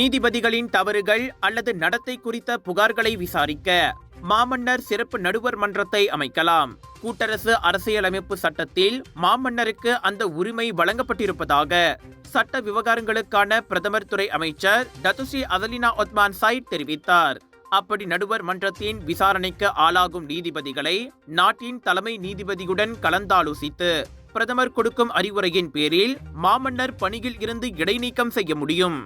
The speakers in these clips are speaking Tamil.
நீதிபதிகளின் தவறுகள் அல்லது நடத்தை குறித்த புகார்களை விசாரிக்க மாமன்னர் சிறப்பு நடுவர் மன்றத்தை அமைக்கலாம். கூட்டரசு அரசியலமைப்பு சட்டத்தில் மாமன்னருக்கு அந்த உரிமை வழங்கப்பட்டிருப்பதாக சட்ட விவகாரங்களுக்கான பிரதமர் துறை அமைச்சர் டதுசி அதலினா ஒத்மான் சைட் தெரிவித்தார். அப்படி நடுவர் மன்றத்தின் விசாரணைக்கு ஆளாகும் நீதிபதிகளை நாட்டின் தலைமை நீதிபதியுடன் கலந்தாலோசித்து பிரதமர் கொடுக்கும் அறிவுரையின் பேரில் மாமன்னர் பணியில் இருந்து இடைநீக்கம் செய்ய முடியும்.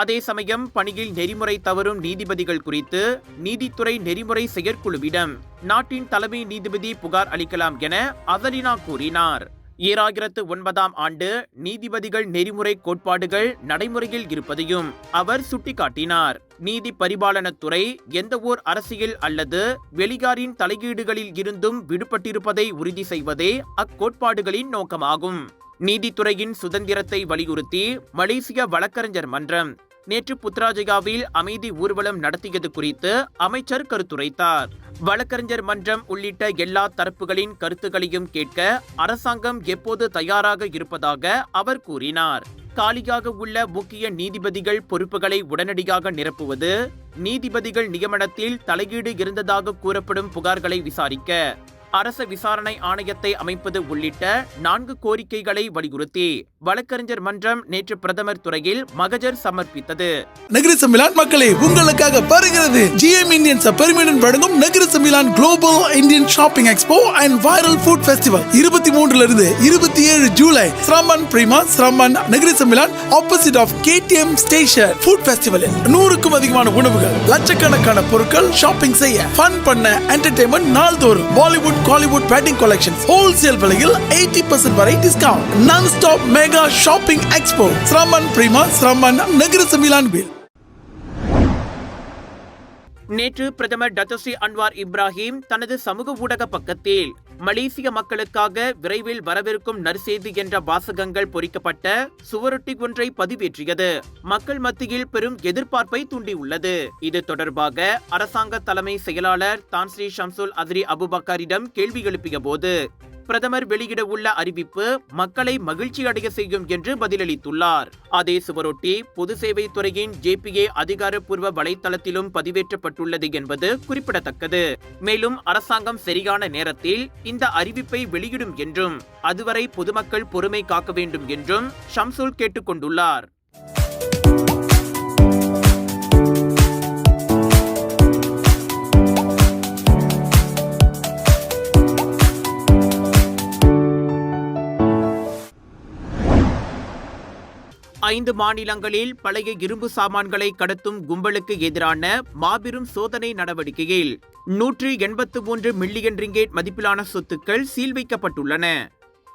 அதே சமயம் பணியில் நெறிமுறை தவறும் நீதிபதிகள் குறித்து நீதித்துறை நெறிமுறை செயற்குழுவிடம் நாட்டின் தலைமை நீதிபதி புகார் அளிக்கலாம் என அதலினா கூறினார். ஈராயிரத்து ஒன்பதாம் ஆண்டு நீதிபதிகள் நெறிமுறை கோட்பாடுகள் நடைமுறையில் இருப்பதையும் அவர் சுட்டிக்காட்டினார். நீதி பரிபாலனத்துறை எந்த ஓர் அரசியல் அல்லது வெளிகாரின் தலையீடுகளில் இருந்தும் விடுபட்டிருப்பதை உறுதி செய்வதே அக்கோட்பாடுகளின் நோக்கமாகும். நீதித்துறையின் சுதந்திரத்தை வலியுறுத்தி மலேசிய வழக்கறிஞர் மன்றம் நேற்று புத்ராஜயாவில் அமைதி ஊர்வலம் நடத்தியது குறித்து அமைச்சர் கருத்துரைத்தார். வழக்கறிஞர் மன்றம் உள்ளிட்ட எல்லா தரப்புகளின் கருத்துக்களையும் கேட்க அரசாங்கம் எப்போது தயாராக இருப்பதாக அவர் கூறினார். காலியாக உள்ள முக்கிய நீதிபதிகள் பொறுப்புகளை உடனடியாக நிரப்புவது நீதிபதிகள் நியமனத்தில் தலையீடு இருந்ததாக கூறப்படும் புகார்களை விசாரிக்க அரச விசாரணை ஆணையத்தை அமைப்பது உள்ளிட்ட நான்கு கோரிக்கைகளை வலியுறுத்தி வழக்கறிஞர் மன்றம் நேற்று பிரதமர் துறையில் மகஜர் சமர்ப்பித்தது. நகர சமிலான் உங்களுக்காக வருகிறது ஜிஎம் இந்தியன்ஸ் பெருமையுடன் வழங்கும் நகர சமிலான் global Indian shopping expo and viral food festival இருபத்தி மூன்றுல இருந்து இருபத்தி ஏழு ஜூலை சிரமன் பிரிமா ஸ்ரமன் நகர சமிலான் opposite of KTM station food ஃபெஸ்டிவலில் நூறுக்கும் அதிகமான உணவுகள் லட்சக்கணக்கான பொருட்கள் ஷாப்பிங் செய்ய ஃபன் பண்ண என்டர்டைன்மெண்ட் நாள்தோறும். Bollywood Kollywood wedding collections wholesale விலையில் எயிட்டி பர்சன்ட் வரை discount non stop mega shopping expo சிரமன் பிரிமா சிரமன் நகர சமிலான் பில் நேற்று பிரதமர் டத்தஸ்ரீ அன்வார் இப்ராஹிம் தனது சமூக ஊடக பக்கத்தில் மலேசிய மக்களுக்காக விரைவில் வரவிருக்கும் நற்செய்தி என்ற வாசகங்கள் பொறிக்கப்பட்ட சுவரொட்டி ஒன்றை பதிவேற்றியது. மக்கள் மத்தியில் பெரும் எதிர்பார்ப்பை தூண்டியுள்ளது. இது தொடர்பாக அரசாங்க தலைமை செயலாளர் தான்ஸ்ரீ ஷம்சுல் அத்ரி அபுபக்கரிடம் கேள்வி எழுப்பிய போது பிரதமர் வெளியிட உள்ள அறிவிப்பு மக்களை மகிழ்ச்சி அடைய செய்யும் என்று பதிலளித்துள்ளார். அதே சுவரொட்டி பொது சேவை துறையின் ஜேபிஏ அதிகாரப்பூர்வ வலைத்தளத்திலும் பதிவேற்றப்பட்டுள்ளது என்பது குறிப்பிடத்தக்கது. மேலும் அரசாங்கம் சரியான நேரத்தில் இந்த அறிவிப்பை வெளியிடும் என்றும் அதுவரை பொதுமக்கள் பொறுமை காக்க வேண்டும் என்றும் ஷம்சுல் கேட்டுக்கொண்டுள்ளார். ஐந்து மாநிலங்களில் பழைய இரும்பு சாமான்களை கடத்தும் கும்பலுக்கு எதிரான மாபெரும் சோதனை நடவடிக்கையில் நூற்று எண்பத்து மூன்று மில்லியன் ரிங்கேட் மதிப்பிலான சொத்துக்கள் சீல் வைக்கப்பட்டுள்ளன.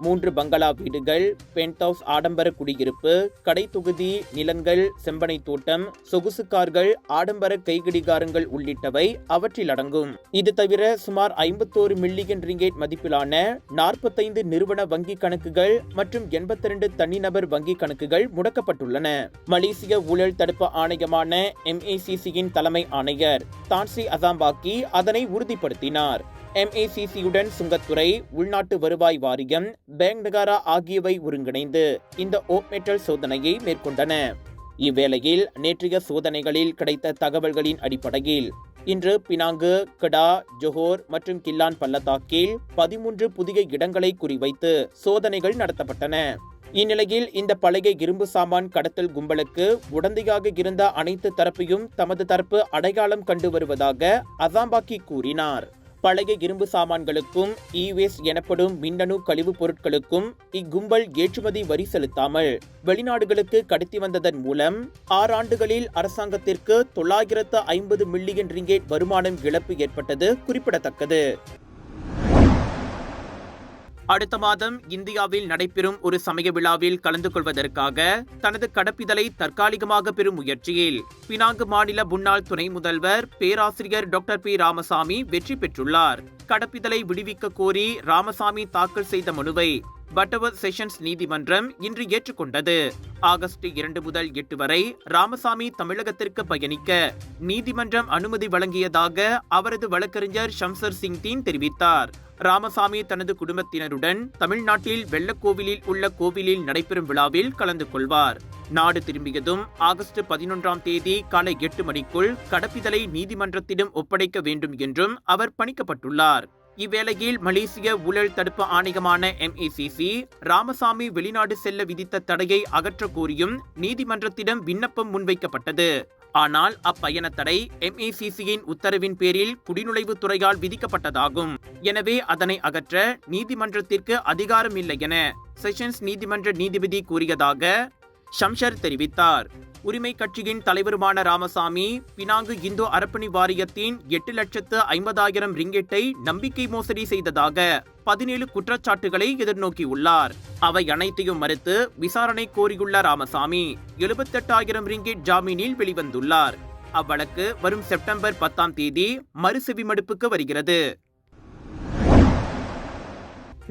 மூன்று பங்களா வீடுகள் பென்ட் ஹவுஸ் ஆடம்பர குடியிருப்பு கடை தொகுதி நிலங்கள் செம்பனை தோட்டம் சொகுசு கார்கள் ஆடம்பர கைகடிகாரங்கள் உள்ளிட்டவை அவற்றில் அடங்கும். இது தவிர சுமார் ஐம்பத்தோரு மில்லியன் ரிங்கேட் மதிப்பிலான நாற்பத்தைந்து நிறுவன வங்கி கணக்குகள் மற்றும் எண்பத்தி ரெண்டு தனிநபர் வங்கி கணக்குகள் முடக்கப்பட்டுள்ளன. மலேசிய ஊழல் தடுப்பு ஆணையமான எம்ஏசிசியின் தலைமை ஆணையர் தான்சி அசாம்பாக்கி அதனை உறுதிப்படுத்தினார். எம்ஏசிசியுடன் சுங்கத்துறை உள்நாட்டு வருவாய் வாரியம் பேங்க் நகாரா ஆகியவை ஒருங்கிணைந்து இந்த ஓப் மெட்டல் சோதனையை மேற்கொண்டன. இவ்வேளையில் நேற்றைய சோதனைகளில் கிடைத்த தகவல்களின் அடிப்படையில் இன்று பினாங்கு கடா ஜொஹோர் மற்றும் கில்லான் பள்ளத்தாக்கில் பதிமூன்று புதிய இடங்களை குறிவைத்து சோதனைகள் நடத்தப்பட்டன. இந்நிலையில் இந்த பழைய இரும்பு சாமான் கடத்தல் கும்பலுக்கு உடந்தையாக இருந்த அனைத்து தரப்பையும் தமது தரப்பு அடையாளம் கண்டு வருவதாக அசாம்பாக்கி கூறினார். பழைய இரும்பு சாமான்களுக்கும் இவேஸ் எனப்படும் மின்னணு கழிவுப் பொருட்களுக்கும் இக்கும்பல் ஏற்றுமதி வரி செலுத்தாமல் வெளிநாடுகளுக்கு கடத்தி வந்ததன் மூலம் ஆறு ஆண்டுகளில் அரசாங்கத்திற்கு தொள்ளாயிரத்து ஐம்பது மில்லியன் ரிங்கேட் வருமானம் இழப்பு ஏற்பட்டது குறிப்பிடத்தக்கது. அடுத்த மாதம் இந்தியாவில் நடைபெறும் ஒரு சமய விழாவில் கலந்து கொள்வதற்காக தனது கடப்பிதழை தற்காலிகமாக பெறும் முயற்சியில் பினாங்கு மாநில முன்னாள் துணை முதல்வர் பேராசிரியர் டாக்டர் பி ராமசாமி வெற்றி பெற்றுள்ளார். கடப்பிதழை விடுவிக்க கோரி ராமசாமி தாக்கல் செய்த மனுவை பட்டவர் செஷன்ஸ் நீதிமன்றம் இன்று ஏற்றுக்கொண்டது. ஆகஸ்ட் இரண்டு முதல் எட்டு வரை ராமசாமி தமிழகத்திற்கு பயணிக்க நீதிமன்றம் அனுமதி வழங்கியதாக அவரது வழக்கறிஞர் ஷம்சர் சிங் தீன் தெரிவித்தார். ராமசாமி தனது குடும்பத்தினருடன் தமிழ்நாட்டில் வெள்ளக்கோவிலில் உள்ள கோவிலில் நடைபெறும் விழாவில் கலந்து கொள்வார். நாடு திரும்பியதும் ஆகஸ்ட் பதினொன்றாம் தேதி காலை எட்டு மணிக்குள் கடப்பிதழை நீதிமன்றத்திடம் ஒப்படைக்க வேண்டும் என்றும் அவர் பணிக்கப்பட்டுள்ளார். இவ்வேளையில் மலேசிய ஊழல் தடுப்பு ஆணையமான எம்இசிசி ராமசாமி வெளிநாடு செல்ல விதித்த தடையை அகற்றக் கோரியும் நீதிமன்றத்திடம் விண்ணப்பம் முன்வைக்கப்பட்டது. ஆனால் அப்பயண தடை எம்ஏசிசியின் உத்தரவின் பேரில் குடிநுழைவு துறையால் விதிக்கப்பட்டதாகும். எனவே அதனை அகற்ற நீதிமன்றத்திற்கு அதிகாரம் இல்லை என செஷன்ஸ் நீதிமன்ற நீதிபதி கூறியதாக ஷம்ஷர் தெரிவித்தார். உரிமை கட்சியின் தலைவருமான ராமசாமி பினாங்கு இந்து அரப்பணி வாரியத்தின் எட்டு லட்சத்து ஐம்பதாயிரம் ரிங்கெட்டை நம்பிக்கை மோசடி செய்ததாக பதினேழு குற்றச்சாட்டுகளை எதிர்நோக்கியுள்ளார். அவை அனைத்தையும் மறுத்து விசாரணை கோரியுள்ள ராமசாமி எழுபத்தெட்டாயிரம் ரிங்கெட் ஜாமீனில் வெளிவந்துள்ளார். அவ்வழக்கு வரும் செப்டம்பர் பத்தாம் தேதி மறுசெவிமடுப்புக்கு வருகிறது.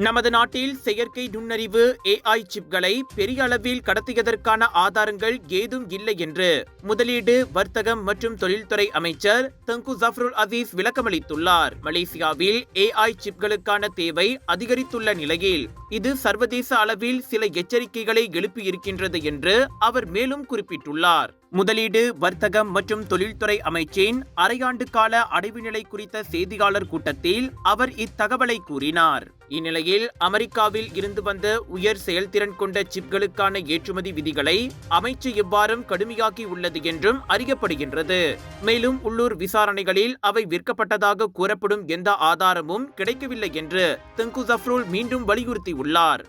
நமது நாட்டில் செயற்கை நுண்ணறிவு ஏஐ சிப்களை பெரிய அளவில் கடத்தியதற்கான ஆதாரங்கள் ஏதும் இல்லை என்று முதலீடு வர்த்தகம் மற்றும் தொழில்துறை அமைச்சர் தங்கு ஜஃப்ருல் அசீஸ் விளக்கமளித்துள்ளார். மலேசியாவில் ஏஐ சிப்களுக்கான தேவை அதிகரித்துள்ள நிலையில் இது சர்வதேச அளவில் சில எச்சரிக்கைகளை எழுப்பியிருக்கின்றது என்று அவர் மேலும் குறிப்பிட்டுள்ளார். முதலீடு வர்த்தகம் மற்றும் தொழில்துறை அமைச்சின் அரையாண்டு கால அடைவு நிலை குறித்த செய்தியாளர் கூட்டத்தில் அவர் இத்தகவலை கூறினார். இந்நிலையில் அமெரிக்காவில் இருந்து வந்த உயர் செயல்திறன் கொண்ட சிப்களுக்கான ஏற்றுமதி விதிகளை அமைச்சு எவ்வாறும் கடுமையாக்கி உள்ளது என்றும் அறியப்படுகின்றது. மேலும் உள்ளூர் விசாரணைகளில் அவை விற்கப்பட்டதாக கூறப்படும் எந்த ஆதாரமும் கிடைக்கவில்லை என்று தெங்கு ஜஃப்ரூல் மீண்டும் வலியுறுத்தியுள்ளார்.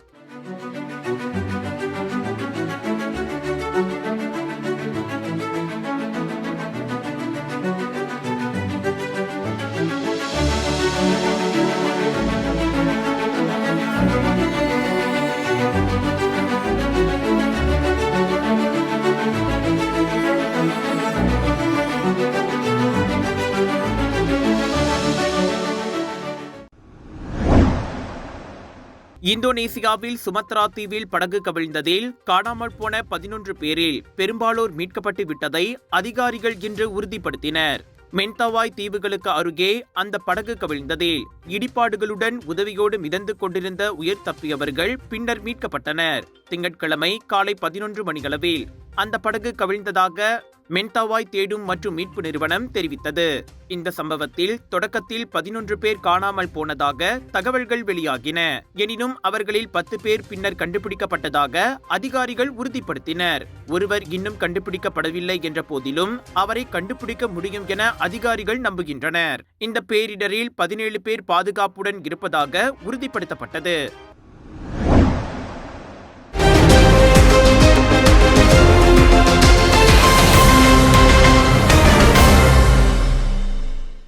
இந்தோனேசியாவில் சுமத்ரா தீவில் படகு கவிழ்ந்ததில் காணாமல் போன பதினொன்று பேரில் பெரும்பாலோர் மீட்கப்பட்டு விட்டதை அதிகாரிகள் இன்று உறுதிப்படுத்தினர். மென்தவாய் தீவுகளுக்கு அருகே அந்த படகு கவிழ்ந்ததில் இடிபாடுகளுடன் உதவியோடு மிதந்து கொண்டிருந்த உயிர் தப்பியவர்கள் பின்னர் மீட்கப்பட்டனர். திங்கட்கிழமை காலை பதினொன்று மணிகளவில் அந்த படகு கவிழ்ந்ததாக மென்தாவாய் தேடும் மற்றும் மீட்பு நிறுவனம் தெரிவித்தது. இந்த சம்பவத்தில் தொடக்கத்தில் பதினொன்று பேர் காணாமல் போனதாக தகவல்கள் வெளியாகின. எனினும் அவர்களில் பத்து பேர் பின்னர் கண்டுபிடிக்கப்பட்டதாக அதிகாரிகள் உறுதிப்படுத்தினர். ஒருவர் இன்னும் கண்டுபிடிக்கப்படவில்லை என்ற போதிலும் அவரை கண்டுபிடிக்க முடியும் என அதிகாரிகள் நம்புகின்றனர். இந்த பேரிடரில் பதினேழு பேர் பாதுகாப்புடன் இருப்பதாக உறுதிப்படுத்தப்பட்டது.